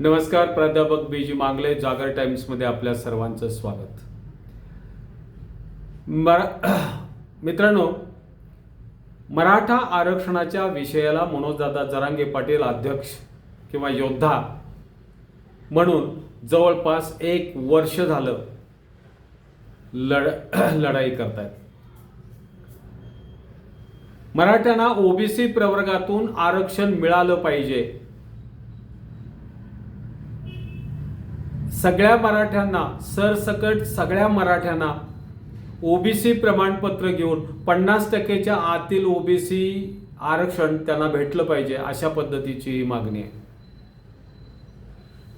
नमस्कार प्राध्यापक बीजी मांगले जागर टाइम्समध्ये आपल्या सर्वांचं स्वागत. मरा मित्रांनो मराठा आरक्षणाच्या विषयाला मनोजदादा जरांगे पाटील अध्यक्ष किंवा योद्धा म्हणून जवळपास एक वर्ष झालं लढ लढाई करतायत. मराठ्यांना ओबीसी प्रवर्गातून आरक्षण मिळालं पाहिजे सगळ्या मराठ्यांना सरसकट सगळ्या मराठ्यांना ओबीसी प्रमाणपत्र घेऊन पन्नास टक्केच्या आतील ओबीसी आरक्षण त्यांना भेटलं पाहिजे अशा पद्धतीची ही मागणी आहे.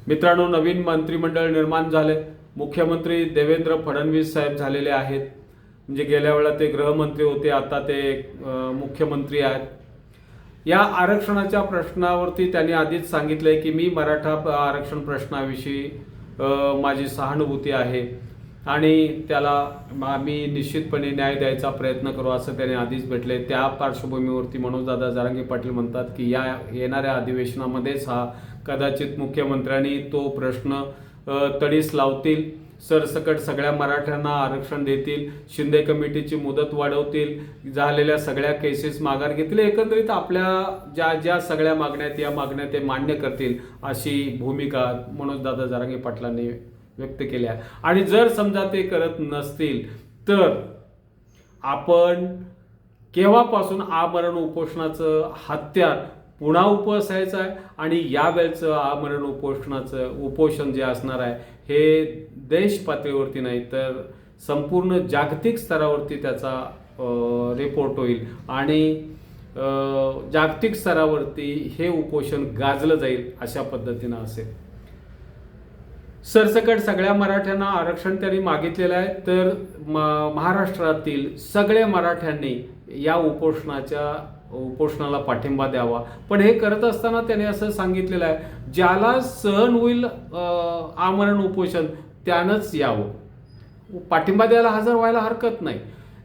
मित्रांनो नवीन मंत्रिमंडळ निर्माण झाले. मुख्यमंत्री देवेंद्र फडणवीस साहेब झालेले आहेत. म्हणजे गेल्या वेळा ते गृहमंत्री होते आता ते मुख्यमंत्री आहेत. या आरक्षणाच्या प्रश्नावरती त्यांनी आधीच सांगितलं आहे की मी मराठा आरक्षण प्रश्नाविषयी माझी सहानुभूती आहे. आणि त्याला आम्ही निश्चितपणे न्याय द्यायचा प्रयत्न करू असं त्याने आधीच भेटले त्या पार्श्वभूमीवरती मनोजदादा जारांगे पाटील म्हणतात की या येणाऱ्या अधिवेशनामध्येच हा कदाचित मुख्यमंत्र्यांनी तो प्रश्न तडीस लावतील. सरसकट सगळ्या मराठ्यांना आरक्षण देतील शिंदे कमिटीची मुदत वाढवतील झालेल्या सगळ्या केसेस माघार घेतील एकंदरीत आपल्या ज्या ज्या सगळ्या मागण्या या मागण्या ते मान्य करतील अशी भूमिका मनोजदादा जारांगे पाटलांनी व्यक्त केल्या आणि जर समजा ते करत नसतील तर आपण केव्हापासून आमरण उपोषणाचं हत्यार पुन्हा उपसायचं आहे आणि यावेळचं आमरण उपोषणाचं उपोषण जे असणार आहे हे देश पातळीवरती नाही तर संपूर्ण जागतिक स्तरावरती त्याचा रिपोर्ट होईल. आणि जागतिक स्तरावरती हे उपोषण गाजलं जाईल अशा पद्धतीनं असेल. सरसकट सगळ्या मराठ्यांना आरक्षण त्यांनी मागितलेलं आहे तर महाराष्ट्रातील सगळ्या मराठ्यांनी या उपोषणाच्या उपोषणाला पाठिंबा द्यावा. पण हे करत असताना त्याने असं सांगितलेलं आहे ज्याला सहन होईल आमरण उपोषण त्यानंच यावं. पाठिंबा द्यायला हजर व्हायला हरकत नाही.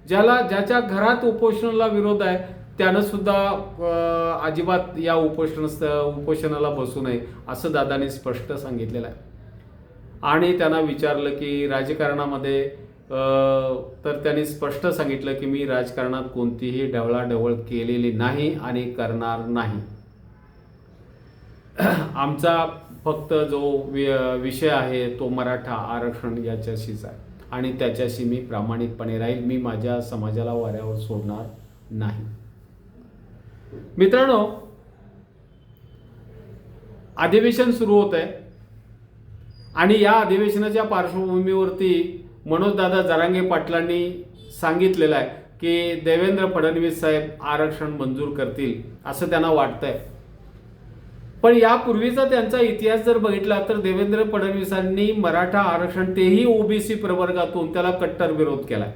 ज्याला ज्याच्या घरात उपोषणाला विरोध आहे त्यानं सुद्धा अजिबात या उपोषण उपोषणाला बसू नये असं दादानी स्पष्ट सांगितलेलं आहे. आणि त्यांना विचारलं की राजकारणामध्ये तर त्यांनी स्पष्ट सांगितलं की मी राजकारणात कोणतीही ढवळाढवळ केलेली नाही आणि करणार नाही. आमचा फक्त जो वि- विषय आहे तो मराठा आरक्षण याच्याशीच आहे आणि त्याच्याशी मी प्रामाणिकपणे राहील. मी माझ्या समाजाला वाऱ्यावर सोडणार नाही. मित्रांनो अधिवेशन सुरू होत आहे आणि या अधिवेशनाच्या पार्श्वभूमीवरती मनोजदादा जरांगे पाटलांनी सांगितलेलं आहे की देवेंद्र फडणवीस साहेब आरक्षण मंजूर करतील असं त्यांना वाटतंय. पण यापूर्वीचा त्यांचा इतिहास जर बघितला तर देवेंद्र फडणवीसांनी मराठा आरक्षण तेही ओबीसी प्रवर्गातून त्याला कट्टर विरोध केलाय.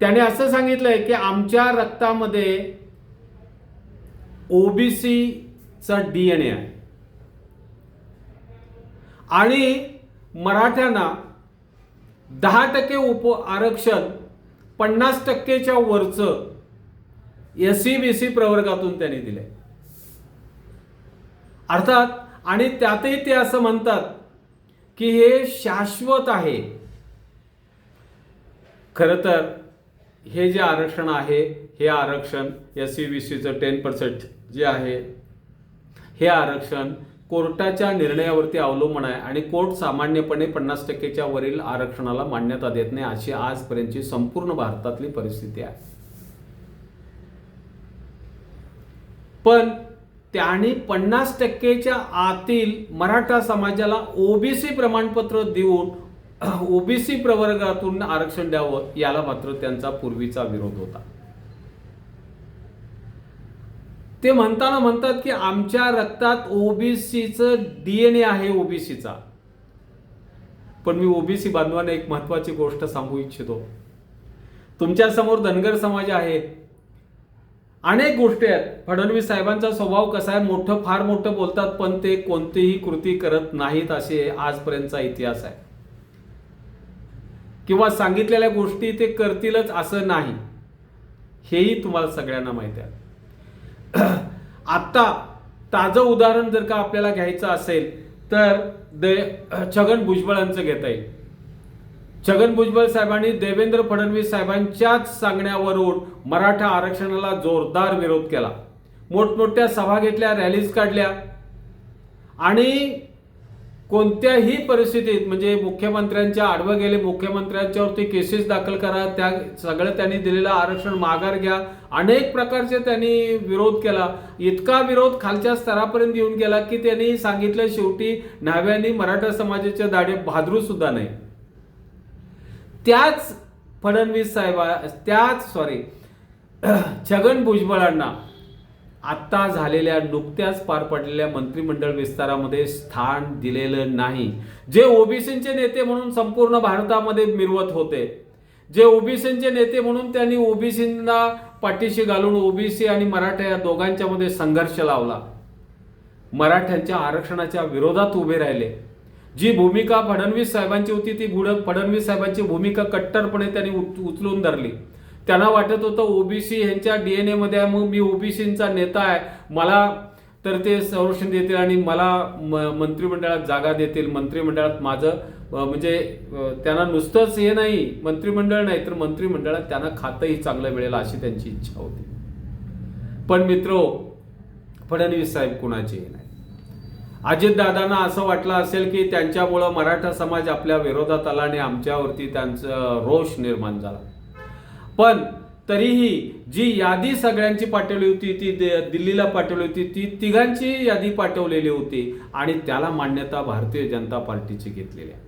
त्याने असं सांगितलंय की आमच्या रक्तामध्ये ओबीसीचा डीएनए आहे. आणि मराठ्यांना दहा टक्के उप आरक्षण पन्नास टक्केच्या वरचं एस सी बी सी प्रवर्गातून त्यांनी दिले अर्थात आणि त्यातही ते असं म्हणतात की हे शाश्वत आहे. खरं तर हे जे आरक्षण आहे हे आरक्षण एस सी बी सीचं टेन पर्सेंट जे आहे हे आरक्षण कोर्टाच्या निर्णयावरती अवलंबून आहे आणि कोर्ट सामान्यपणे पन्नास टक्केच्या वरील आरक्षणाला मान्यता देत नाही अशी आजपर्यंतची संपूर्ण भारतातली परिस्थिती आहे. पण त्याने पन्नास टक्केच्या आतील मराठा समाजाला ओबीसी प्रमाणपत्र देऊन ओबीसी प्रवर्गातून आरक्षण द्यावं याला मात्र त्यांचा पूर्वीचा विरोध होता. ते म्हणताना म्हणतात की आमच्या रक्तात ओबीसीचं डीएनए आहे ओबीसीचा. पण मी ओबीसी बांधवांना एक महत्वाची गोष्ट सांगू इच्छितो. तुमच्यासमोर धनगर समाज आहे. अनेक गोष्टी आहेत. फडणवीस साहेबांचा स्वभाव कसा आहे? मोठं फार मोठं बोलतात पण ते कोणतीही कृती करत नाहीत असे आजपर्यंतचा इतिहास आहे. किंवा सांगितलेल्या गोष्टी ते करतीलच असं नाही. हेही तुम्हाला सगळ्यांना माहिती आहे. आत्ता ताजं उदाहरण जर का आपल्याला घ्यायचं असेल तर दे छगन भुजबळांचं घेता येईल. छगन भुजबळ साहेबांनी देवेंद्र फडणवीस साहेबांच्याच सांगण्यावरून मराठा आरक्षणाला जोरदार विरोध केला. मोठमोठ्या सभा घेतल्या रॅलीज काढल्या. आणि कोणत्याही परिस्थितीत म्हणजे मुख्यमंत्र्यांच्या आडवं गेले मुख्यमंत्र्यांच्यावरती केसेस दाखल करा त्या सगळं त्यांनी दिलेलं आरक्षण माघार घ्या. अनेक प्रकारचे त्यांनी विरोध केला. इतका विरोध खालच्या स्तरापर्यंत येऊन गेला की त्यांनी सांगितलं शेवटी न्हाव्यांनी मराठा समाजाच्या दाढे भादरू सुद्धा नाही. त्याच फडणवीस साहेबा त्याच सॉरी छगन भुजबळांना आत्ता झालेल्या नुकत्याच पार पडलेल्या मंत्रिमंडळ विस्तारामध्ये स्थान दिलेलं नाही. जे ओबीसीचे नेते म्हणून संपूर्ण भारतामध्ये मिरवत होते जे ओबीसीचे नेते म्हणून त्यांनी ओबीसींना पाठीशी घालून ओबीसी आणि मराठा या दोघांच्या मध्ये संघर्ष लावला. मराठ्यांच्या आरक्षणाच्या विरोधात उभे राहिले. जी भूमिका फडणवीस साहेबांची होती ती बुड फडणवीस साहेबांची भूमिका कट्टरपणे त्यांनी उचलून धरली. त्यांना वाटत होतं ओबीसी ह्यांच्या एन एमध्ये आहे, मग मी ओबीसींचा नेता आहे. मला तर ते संरक्षण देतील आणि मला म- मंत्रिमंडळात जागा देतील. मंत्रिमंडळात माझं म्हणजे त्यांना नुसतंच हे नाही मंत्रिमंडळ नाही तर मंत्रिमंडळात त्यांना खातंही चांगलं मिळेल अशी त्यांची इच्छा होती. पण मित्रो फडणवीस साहेब कुणाचे नाही. अजितदादांना असं वाटलं असेल की त्यांच्यामुळं मराठा समाज आपल्या विरोधात आला आणि आमच्यावरती त्यांचं रोष निर्माण झाला. पण तरीही जी यादी सगळ्यांची पाठवली होती ती दिल्लीला पाठवली होती ती तिघांची यादी पाठवलेली होती आणि त्याला मान्यता भारतीय जनता पार्टीची घेतलेली आहे.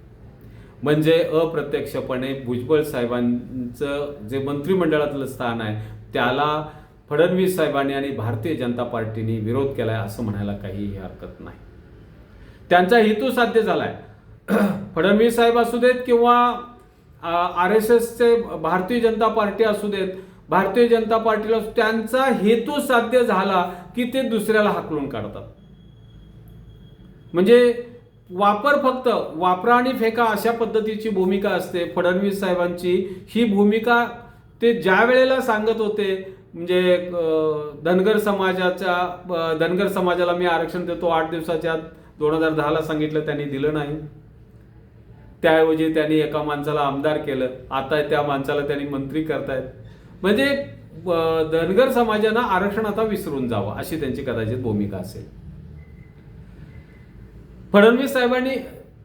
म्हणजे अप्रत्यक्षपणे भुजबळ साहेबांचं जे मंत्रिमंडळातलं स्थान आहे त्याला फडणवीस साहेबांनी आणि भारतीय जनता पार्टीने विरोध केलाय असं म्हणायला काहीही हरकत नाही. त्यांचा हेतू साध्य झालाय. फडणवीस साहेब असू देत किंवा आर एस एसचे भारतीय जनता पार्टी असू देत भारतीय जनता पार्टीला असू- त्यांचा हेतू साध्य झाला की ते दुसऱ्याला हाकलून काढतात. म्हणजे वापर फक्त वापरा आणि फेका अशा पद्धतीची भूमिका असते. फडणवीस साहेबांची ही भूमिका ते ज्या वेळेला सांगत होते म्हणजे धनगर समाजाच्या धनगर समाजाला मी आरक्षण देतो आठ दिवसाच्या दोन हजार दहाला सांगितलं त्यांनी दिलं नाही. त्याऐवजी त्यांनी एका माणसाला आमदार केलं. आता त्या माणसाला त्यांनी मंत्री करतायत. म्हणजे धनगर समाजानं आरक्षण आता विसरून जावं अशी त्यांची कदाचित भूमिका असेल. फडणवीस साहेबांनी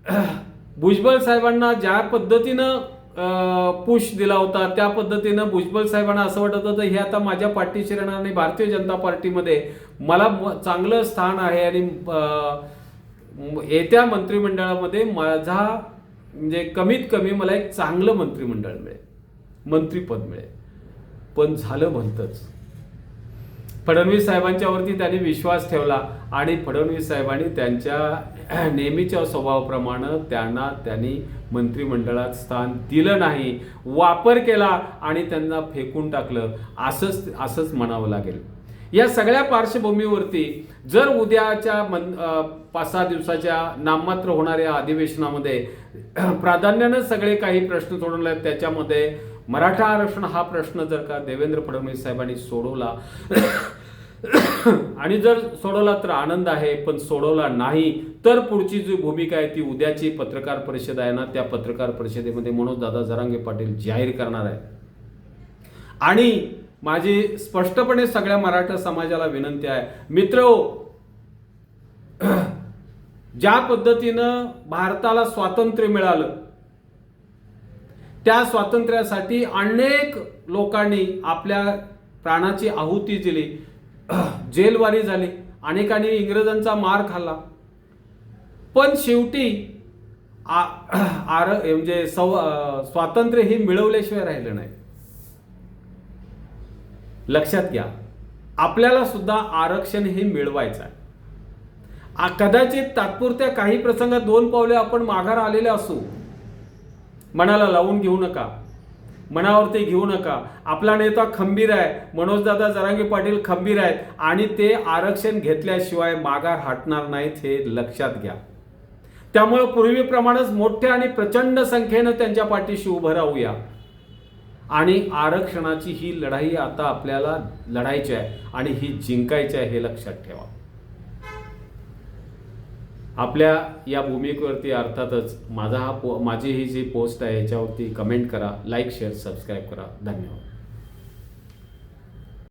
भुजबळ साहेबांना ज्या पद्धतीनं पुश दिला होता त्या पद्धतीनं भुजबळ साहेबांना असं वाटत होतं हे आता माझ्या पार्टी शिरणार आणि भारतीय जनता पार्टीमध्ये मला चांगलं स्थान आहे आणि येत्या मंत्रिमंडळामध्ये माझा म्हणजे कमीत कमी मला एक चांगलं मंत्रिमंडळ मिळेल. मंत्रीपद मिळेल. पण झालं म्हणतंच. फडणवीस साहेबांच्यावरती त्यांनी विश्वास ठेवला आणि फडणवीस साहेबांनी त्यांच्या नेहमीच्या स्वभावाप्रमाणे त्यांना त्यांनी मंत्रिमंडळात स्थान दिलं नाही वापर केला आणि त्यांना फेकून टाकलं. असंच असंच म्हणावं लागेल. या सगळ्या पार्श्वभूमीवरती जर उद्याच्या मन पाच सहा दिवसाच्या नाममात्र होणाऱ्या अधिवेशनामध्ये प्राधान्यानं सगळे काही प्रश्न सोडवले आहेत त्याच्यामध्ये मराठा आरक्षण हा प्रश्न जर का देवेंद्र फडणवीस साहेबांनी सोडवला आणि जर सोडवला तर आनंद आहे पण सोडवला नाही तर पुढची जी भूमिका आहे ती उद्याची पत्रकार परिषद आहे ना त्या पत्रकार परिषदेमध्ये मनोज दादा जरांगे पाटील जाहीर करणार आहे आणि माझी स्पष्टपणे सगळ्या मराठा समाजाला विनंती आहे. मित्र ज्या पद्धतीनं भारताला स्वातंत्र्य मिळालं त्या स्वातंत्र्यासाठी अनेक लोकांनी आपल्या प्राणाची आहुती दिली जेलवारी झाली अनेकांनी इंग्रजांचा मार खाल्ला. पण शेवटी आ- आर म्हणजे सव स्वातंत्र्य हे मिळवल्याशिवाय राहिलं नाही. लक्षात घ्या आपल्याला सुद्धा आरक्षण हे मिळवायचं आहे कदाचित तात्पुरत्या काही प्रसंगात दोन पावले आपण माघार आलेले असू. मनाला लावून घेऊ नका. मनावरती घेऊ नका. आपला नेता खंबीर आहे. मनोजदादा जरांगी पाटील खंबीर आहेत आणि ते आरक्षण घेतल्याशिवाय माघार हटणार नाहीत हे लक्षात घ्या. त्यामुळे पूर्वीप्रमाणेच मोठ्या आणि प्रचंड संख्येनं त्यांच्या पाठीशी उभं राहूया. आणि आरक्षणाची ही लढाई आता आपल्याला लढायची आहे आणि ही जिंकायची आहे हे लक्षात ठेवा. आपल्या या भूमिकेवरती अर्थातच माझा हा पो माझी ही जी पोस्ट आहे याच्यावरती कमेंट करा लाईक शेअर सबस्क्राईब करा. धन्यवाद.